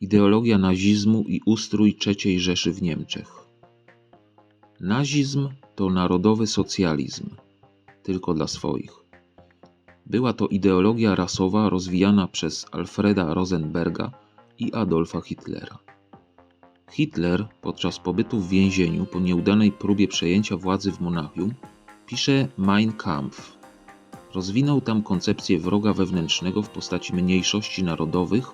Ideologia nazizmu i ustrój III Rzeszy w Niemczech. Nazizm to narodowy socjalizm, tylko dla swoich. Była to ideologia rasowa rozwijana przez Alfreda Rosenberga i Adolfa Hitlera. Hitler podczas pobytu w więzieniu po nieudanej próbie przejęcia władzy w Monachium pisze Mein Kampf. Rozwinął tam koncepcję wroga wewnętrznego w postaci mniejszości narodowych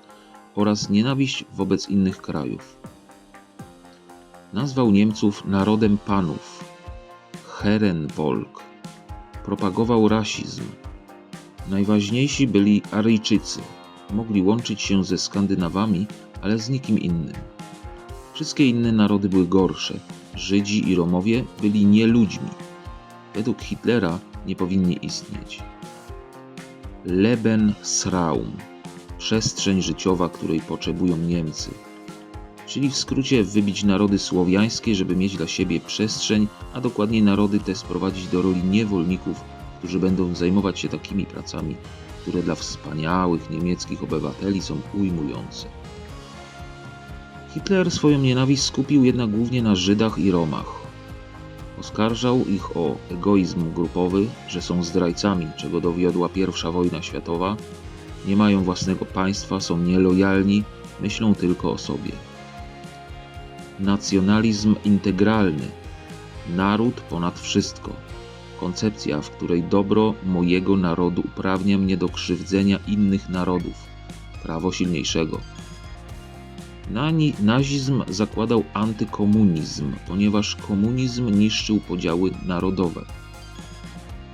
oraz nienawiść wobec innych krajów. Nazwał Niemców narodem panów, Herrenvolk. Propagował rasizm. Najważniejsi byli Aryjczycy. Mogli łączyć się ze Skandynawami, ale z nikim innym. Wszystkie inne narody były gorsze. Żydzi i Romowie byli nie ludźmi. Według Hitlera nie powinni istnieć. Lebensraum przestrzeń życiowa, której potrzebują Niemcy. Czyli w skrócie wybić narody słowiańskie, żeby mieć dla siebie przestrzeń, a dokładniej narody te sprowadzić do roli niewolników, którzy będą zajmować się takimi pracami, które dla wspaniałych niemieckich obywateli są ujmujące. Hitler swoją nienawiść skupił jednak głównie na Żydach i Romach. Oskarżał ich o egoizm grupowy, że są zdrajcami, czego dowiodła I wojna światowa, nie mają własnego państwa, są nielojalni, myślą tylko o sobie. Nacjonalizm integralny. Naród ponad wszystko. Koncepcja, w której dobro mojego narodu uprawnia mnie do krzywdzenia innych narodów. Prawo silniejszego. Nani, nazizm zakładał antykomunizm, ponieważ komunizm niszczył podziały narodowe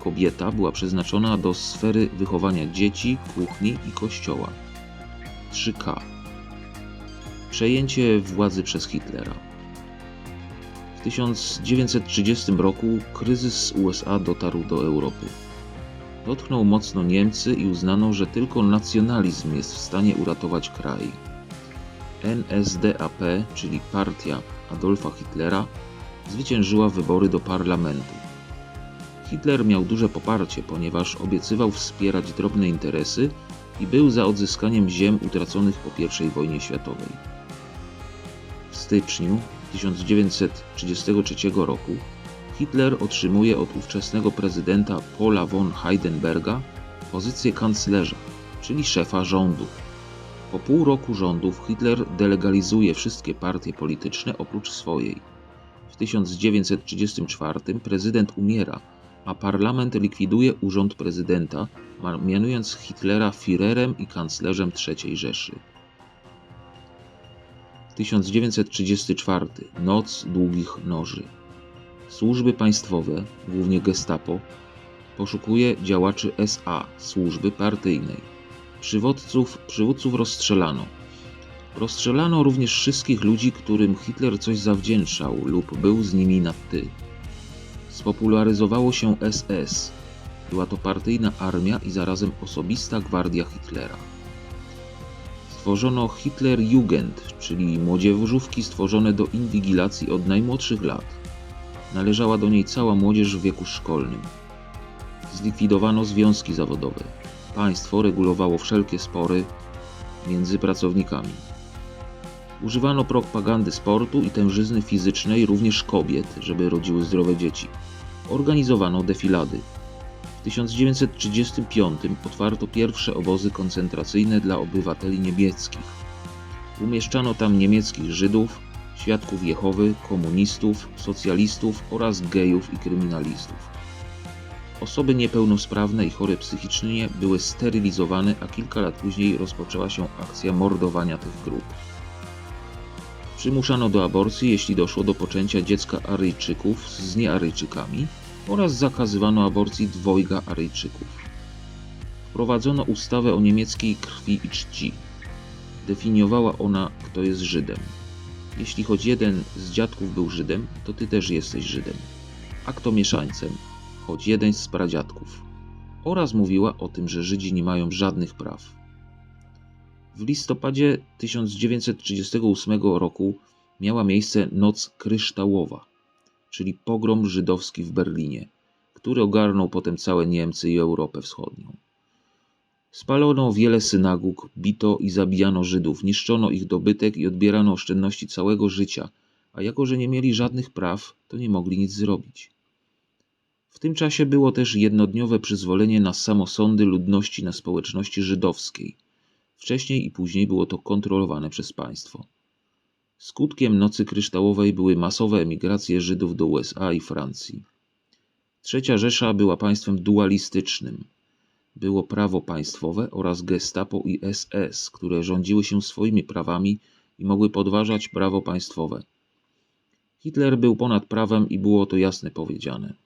kobieta była przeznaczona do sfery wychowania dzieci, kuchni i kościoła. 3K. Przejęcie władzy przez Hitlera. W 1930 roku kryzys USA dotarł do Europy. Dotknął mocno Niemcy i uznano, że tylko nacjonalizm jest w stanie uratować kraj. NSDAP, czyli partia Adolfa Hitlera, zwyciężyła wybory do parlamentu. Hitler miał duże poparcie, ponieważ obiecywał wspierać drobne interesy i był za odzyskaniem ziem utraconych po I wojnie światowej. W styczniu 1933 roku Hitler otrzymuje od ówczesnego prezydenta Paula von Heidenberga pozycję kanclerza, czyli szefa rządu. Po pół roku rządów Hitler delegalizuje wszystkie partie polityczne oprócz swojej. W 1934 prezydent umiera, a parlament likwiduje urząd prezydenta, mianując Hitlera Führerem i kanclerzem III Rzeszy. 1934 Noc długich noży. Służby państwowe, głównie Gestapo, poszukuje działaczy SA, służby partyjnej. Przywódców, przywódców rozstrzelano. Rozstrzelano również wszystkich ludzi, którym Hitler coś zawdzięczał lub był z nimi na ty spopularyzowało się SS. Była to partyjna armia i zarazem osobista gwardia Hitlera. Stworzono Hitlerjugend, czyli młodzieżówki stworzone do inwigilacji od najmłodszych lat. Należała do niej cała młodzież w wieku szkolnym. Zlikwidowano związki zawodowe. Państwo regulowało wszelkie spory między pracownikami. Używano propagandy sportu i tężyzny fizycznej również kobiet, żeby rodziły zdrowe dzieci. Organizowano defilady. W 1935 otwarto pierwsze obozy koncentracyjne dla obywateli niemieckich. Umieszczano tam niemieckich Żydów, świadków Jehowy, komunistów, socjalistów oraz gejów i kryminalistów. Osoby niepełnosprawne i chore psychicznie były sterylizowane, a kilka lat później rozpoczęła się akcja mordowania tych grup. Przymuszano do aborcji, jeśli doszło do poczęcia dziecka Aryjczyków z niearyjczykami oraz zakazywano aborcji dwojga Aryjczyków. Wprowadzono ustawę o niemieckiej krwi i czci. Definiowała ona, kto jest Żydem. Jeśli choć jeden z dziadków był Żydem, to ty też jesteś Żydem. A kto mieszańcem, choć jeden z pradziadków. Oraz mówiła o tym, że Żydzi nie mają żadnych praw. W listopadzie 1938 roku miała miejsce Noc Kryształowa, czyli pogrom żydowski w Berlinie, który ogarnął potem całe Niemcy i Europę Wschodnią. Spalono wiele synagog, bito i zabijano Żydów, niszczono ich dobytek i odbierano oszczędności całego życia, a jako że nie mieli żadnych praw, to nie mogli nic zrobić. W tym czasie było też jednodniowe przyzwolenie na samosądy ludności na społeczności żydowskiej. Wcześniej i później było to kontrolowane przez państwo. Skutkiem Nocy Kryształowej były masowe emigracje Żydów do USA i Francji. Trzecia Rzesza była państwem dualistycznym. Było prawo państwowe oraz gestapo i SS, które rządziły się swoimi prawami i mogły podważać prawo państwowe. Hitler był ponad prawem i było to jasne powiedziane.